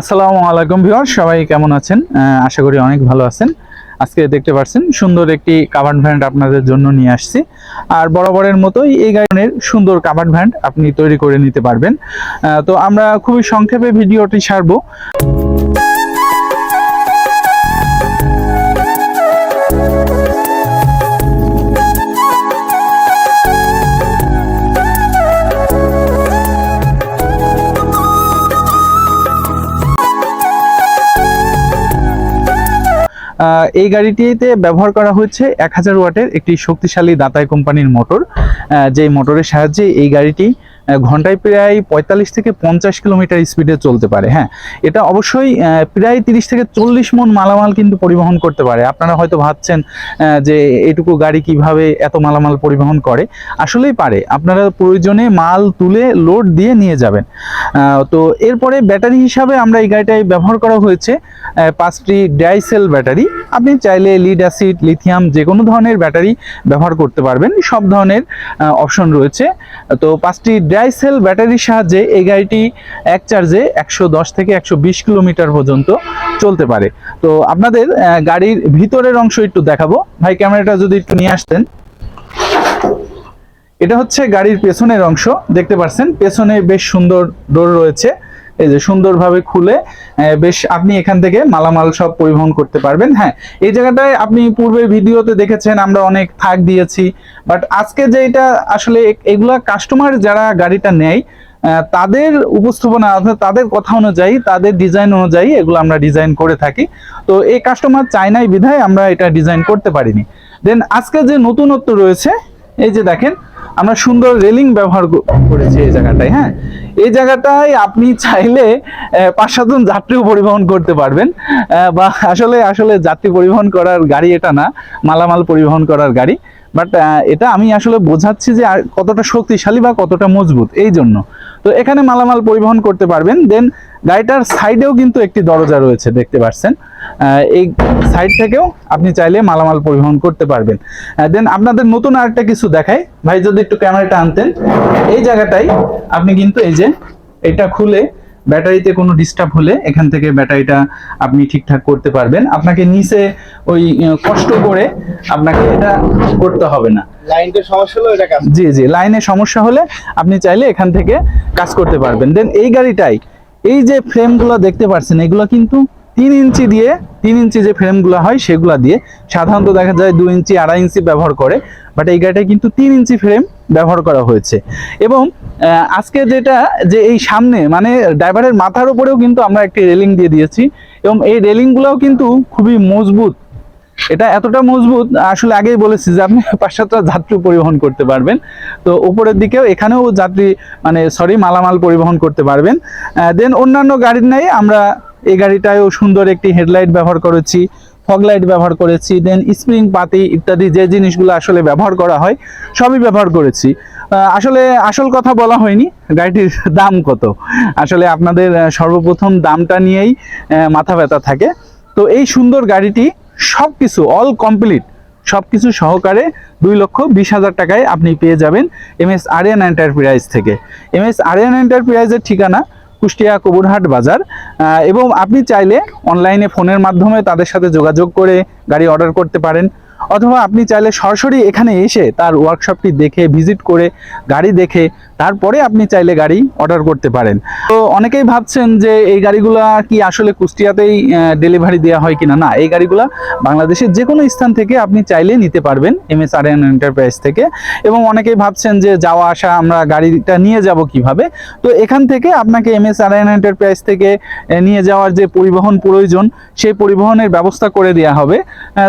আসসালামু আলাইকুম ভিউয়ার সবাই কেমন আছেন? আশা করি অনেক ভালো আছেন। আজকে দেখতে পাচ্ছেন সুন্দর একটি কাভার্ড ভ্যান্ড আপনাদের জন্য নিয়ে আসছি। আর বরাবরের মতোই এই গাড়ির সুন্দর কাভার্ড ভ্যান্ড আপনি তৈরি করে নিতে পারবেন। তো আমরা খুবই সংক্ষেপে ভিডিওটি ছাড়বো। এই গাড়িটিতে ব্যবহার করা হচ্ছে এক হাজার ওয়াটের একটি শক্তিশালী দাতাই কোম্পানির মোটর যেই মোটরের সাহায্যে এই গাড়িটি ঘন্টায় প্রায় পঁয়তাল্লিশ থেকে পঞ্চাশ কিলোমিটার স্পিডে চলতে পারে হ্যাঁ। এটা অবশ্যই প্রায় তিরিশ থেকে চল্লিশ মন মালামাল কিন্তু পরিবহন করতে পারে। আপনারা হয়তো ভাবছেন যে এটুকু গাড়ি কীভাবে এত মালামাল পরিবহন করে? আসলেই পারে। আপনারা প্রয়োজনে মাল তুলে লোড দিয়ে নিয়ে যাবেন। তো এরপরে ব্যাটারি হিসাবে আমরা এই গাড়িটায় ব্যবহার করা হয়েছে পাঁচটি ডাইসেল ব্যাটারি। আপনি চাইলে লিড অ্যাসিড, লিথিয়াম যে কোনো ধরনের ব্যাটারি ব্যবহার করতে পারবেন। সব ধরনের অপশন রয়েছে। তো পাঁচটি ডাইসেল ব্যাটারির সাহায্যে এই গাড়িটি এক চার্জে একশো দশ থেকে একশো বিশ কিলোমিটার পর্যন্ত চলতে পারে। তো আপনাদের গাড়ির ভিতরের অংশ একটু দেখাবো। ভাই, ক্যামেরাটা যদি একটু নিয়ে আসতেন। এটা হচ্ছে গাড়ির পেছনের অংশ। দেখতে পাচ্ছেন, পেছনে বেশ সুন্দর ডোর রয়েছে। এই যে সুন্দরভাবে খুলে বেশ আপনি এখান থেকে মালামাল সব পরিবহন করতে পারবেন। হ্যাঁ এই জায়গাটায় আপনি পূর্বের ভিডিওতে দেখেছেন আমরা অনেক থাক দিয়েছি বাট আজকে যে এটা আসলে এগুলা কাস্টমার যারা গাড়িটা নেয় তাদের উপস্থাপনা অর্থাৎ তাদের কথা অনুযায়ী, তাদের ডিজাইন অনুযায়ী এগুলো আমরা ডিজাইন করে থাকি। তো এই কাস্টমার চাই নাই বিধায় আমরা এটা ডিজাইন করতে পারিনি। দেন আজকে যে নতুনত্ব রয়েছে, এই যে দেখেন আমরা সুন্দর রেলিং ব্যবহার করেছি এই জায়গাটায় হ্যাঁ? এই জায়গাটায় আপনি চাইলে পাঁচ সাতজন যাত্রীও পরিবহন করতে পারবেন। বা আসলে আসলে যাত্রী পরিবহন করার গাড়ি এটা না, মালামাল পরিবহন করার গাড়ি। বাট এটা আমি আসলে বোঝাচ্ছি যে কতটা শক্তিশালী বা কতটা মজবুত, এই জন্য। তো এখানে মালামাল পরিবহন করতে পারবেন দেন গাড়িটার সাইডেও কিন্তু একটি দরজা রয়েছে, দেখতে পাচ্ছেন। এই সাইড থেকেও আপনি চাইলে মালামাল পরিবহন করতে পারবেন। দেন আপনাদের নতুন আরেকটা কিছু দেখাই। ভাই, যদি একটু ক্যামেরাটা আনতেন। এই জায়গাটাই আপনি কিন্তু এই যে, এটা খুলে ব্যাটারিতে কোনো ডিস্টার্ব হলে এখান থেকে ব্যাটারিটা আপনি ঠিকঠাক করতে পারবেন। আপনাকে নিচে ওই কষ্ট করে আপনাকে এটা করতে হবে না। লাইনটা সমস্যা হলে এটা কাজ জি জি লাইনে সমস্যা হলে আপনি চাইলে এখান থেকে কাজ করতে পারবেন। দেন এই গাড়িটাই এই যে ফ্রেমগুলো দেখতে পাচ্ছেন এগুলো কিন্তু তিন ইঞ্চি দিয়ে, তিন ইঞ্চি যে ফ্রেমগুলো হয় সেগুলো দিয়ে সাধারণত দেখা যায় দু ইঞ্চি, আড়াই ইঞ্চি ব্যবহার করে বাট এই গাড়িটা কিন্তু তিন ইঞ্চি ফ্রেম ব্যবহার করা হয়েছে। এবং আজকে যেটা, যে এই সামনে মানে ড্রাইভারের মাথার উপরেও কিন্তু আমরা একটি রেলিং দিয়ে দিয়েছি, এবং এই রেলিংগুলোও কিন্তু খুবই মজবুত। এটা এতটা মজবুত, আসলে আগেই বলেছি যে আপনি পাঁচ সাতটা যাত্রী পরিবহন করতে পারবেন। তো উপরের দিকেও এখানেও যাত্রী মানে সরি মালামাল পরিবহন করতে পারবেন। দেন অন্যান্য গাড়ির নাই, আমরা এই গাড়িটায়ও সুন্দর একটি হেডলাইট ব্যবহার করেছি, ফগ লাইট ব্যবহার করেছি দেন স্প্রিং, পাতি ইত্যাদি যে জিনিসগুলো আসলে ব্যবহার করা হয়, সবই ব্যবহার করেছি। আসলে আসল কথা বলা হয়নি, গাড়িটির দাম কত? আসলে আপনাদের সর্বপ্রথম দামটা নিয়েই মাথা ব্যথা থাকে। তো এই সুন্দর গাড়িটি সব কিছু অল কমপ্লিট সব কিছু সহকারে দুই লক্ষ বিশ হাজার টাকায় আপনি পেয়ে যাবেন এম এস আরিয়ান এন্টারপ্রাইজ থেকে। এম এস আরিয়ান এন্টারপ্রাইজের ঠিকানা কুষ্টিয়া কবুরহাট বাজার। এবং আপনি চাইলে অনলাইনে ফোনের মাধ্যমে তাদের সাথে যোগাযোগ করে গাড়ি অর্ডার করতে পারেন। অথবা আপনি চাইলে সরাসরি এখানে এসে তার ওয়ার্কশপটি দেখে ভিজিট করে, গাড়ি দেখে, তারপরে আপনি চাইলে গাড়ি অর্ডার করতে পারেন। তো অনেকেই ভাবছেন যে এই গাড়িগুলা কি আসলে কুষ্টিয়াতেই ডেলিভারি দেওয়া হয় কিনা? না, এই গাড়িগুলা বাংলাদেশের যে কোনো স্থান থেকে আপনি চাইলে নিতে পারবেন M S R N enterprise থেকে। এবং অনেকেই ভাবছেন যে যাওয়া, আসা, আমরা গাড়িটা নিয়ে যাব কীভাবে? তো এখান থেকে আপনাকে M S R N enterprise থেকে নিয়ে যাওয়ার যে পরিবহন প্রয়োজন, সেই পরিবহনের ব্যবস্থা করে দেওয়া হবে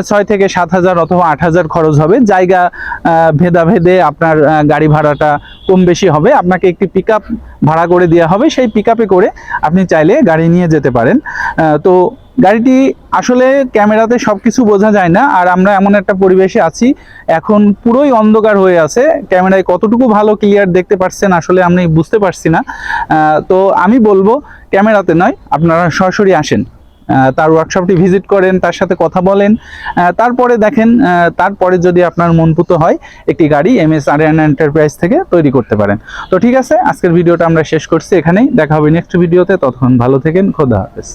ছয় থেকে সাত হাজার অথবা আট হাজার খরচ হবে। জায়গা ভেদাভেদে আপনার গাড়ি ভাড়াটা কম বেশি হবে। আপনাকে একটি পিক ভাড়া করে দেওয়া হবে। সেই পিক করে আপনি চাইলে গাড়ি নিয়ে যেতে পারেন। তো গাড়িটি আসলে ক্যামেরাতে সব কিছু বোঝা যায় না। আর আমরা এমন একটা পরিবেশে আছি। এখন পুরোই অন্ধকার হয়ে আছে। ক্যামেরায় কতটুকু ভালো ক্লিয়ার দেখতে পাচ্ছেন আসলে আমি বুঝতে পারছি না। তো আমি বলব, ক্যামেরাতে নয়, আপনারা সরাসরি আসেন। তার ওয়ার্কশপটি ভিজিট করেন, তার সাথে কথা বলেন। তারপরে দেখেন তারপরে যদি আপনার মনপুত হয়, একটি গাড়ি M S R N enterprise থেকে তৈরি করতে পারেন। তো ঠিক আছে, আজকের ভিডিওটা আমরা শেষ করছি এখানেই। দেখা হবে নেক্সট ভিডিওতে ততক্ষণ ভালো থেকেন, খোদা হাফেজ।